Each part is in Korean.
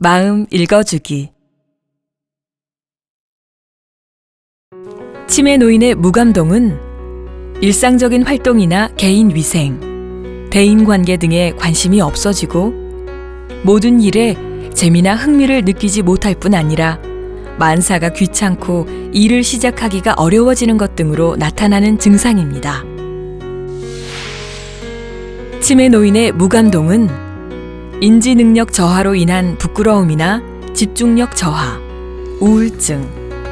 마음 읽어주기 치매 노인의 무감동은 일상적인 활동이나 개인 위생, 대인 관계 등에 관심이 없어지고 모든 일에 재미나 흥미를 느끼지 못할 뿐 아니라 만사가 귀찮고 일을 시작하기가 어려워지는 것 등으로 나타나는 증상입니다. 치매 노인의 무감동은 인지 능력 저하로 인한 부끄러움이나 집중력 저하, 우울증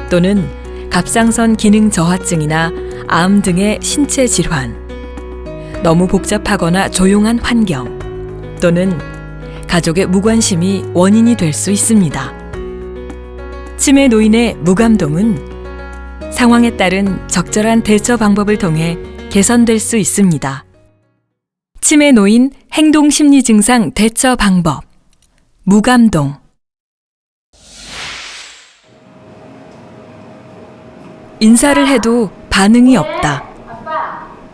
또는 갑상선 기능 저하증이나 암 등의 신체 질환, 너무 복잡하거나 조용한 환경 또는 가족의 무관심이 원인이 될 수 있습니다. 치매 노인의 무감동은 상황에 따른 적절한 대처 방법을 통해 개선될 수 있습니다. 치매 노인 행동 심리 증상 대처 방법. 무감동. 인사를 해도 반응이 없다.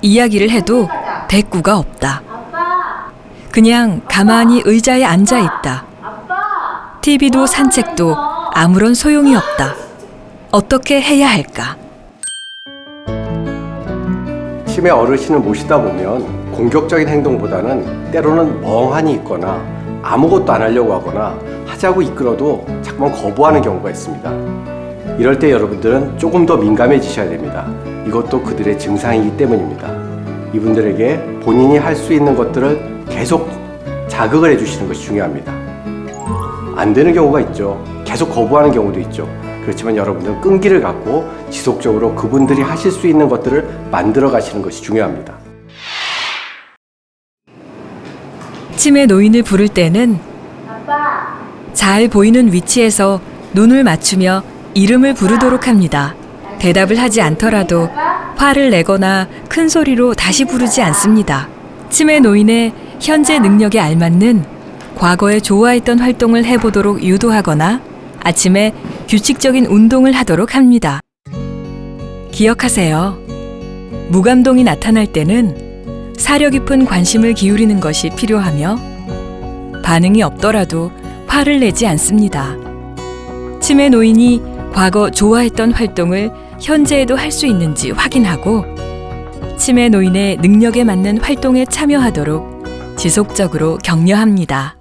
이야기를 해도 대꾸가 없다. 그냥 가만히 의자에 앉아 있다. TV도 산책도 아무런 소용이 없다. 어떻게 해야 할까? 치매 어르신을 모시다 보면 공격적인 행동보다는 때로는 멍하니 있거나 아무것도 안 하려고 하거나 하자고 이끌어도 자꾸만 거부하는 경우가 있습니다. 이럴 때 여러분들은 조금 더 민감해지셔야 됩니다. 이것도 그들의 증상이기 때문입니다. 이분들에게 본인이 할 수 있는 것들을 계속 자극을 해주시는 것이 중요합니다. 안 되는 경우가 있죠. 계속 거부하는 경우도 있죠. 그렇지만 여러분들은 끈기를 갖고 지속적으로 그분들이 하실 수 있는 것들을 만들어 가시는 것이 중요합니다. 치매 노인을 부를 때는 잘 보이는 위치에서 눈을 맞추며 이름을 부르도록 합니다. 대답을 하지 않더라도 화를 내거나 큰 소리로 다시 부르지 않습니다. 치매 노인의 현재 능력에 알맞는 과거에 좋아했던 활동을 해보도록 유도하거나 아침에 규칙적인 운동을 하도록 합니다. 기억하세요. 무감동이 나타날 때는 사려 깊은 관심을 기울이는 것이 필요하며 반응이 없더라도 화를 내지 않습니다. 치매 노인이 과거 좋아했던 활동을 현재에도 할 수 있는지 확인하고 치매 노인의 능력에 맞는 활동에 참여하도록 지속적으로 격려합니다.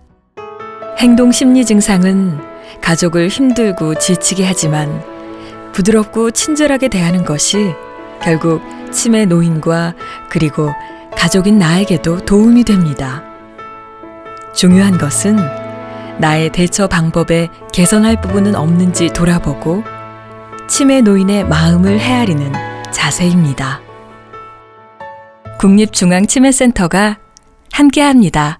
행동 심리 증상은 가족을 힘들고 지치게 하지만 부드럽고 친절하게 대하는 것이 결국 치매 노인과 그리고 가족인 나에게도 도움이 됩니다. 중요한 것은 나의 대처 방법에 개선할 부분은 없는지 돌아보고 치매 노인의 마음을 헤아리는 자세입니다. 국립중앙치매센터가 함께합니다.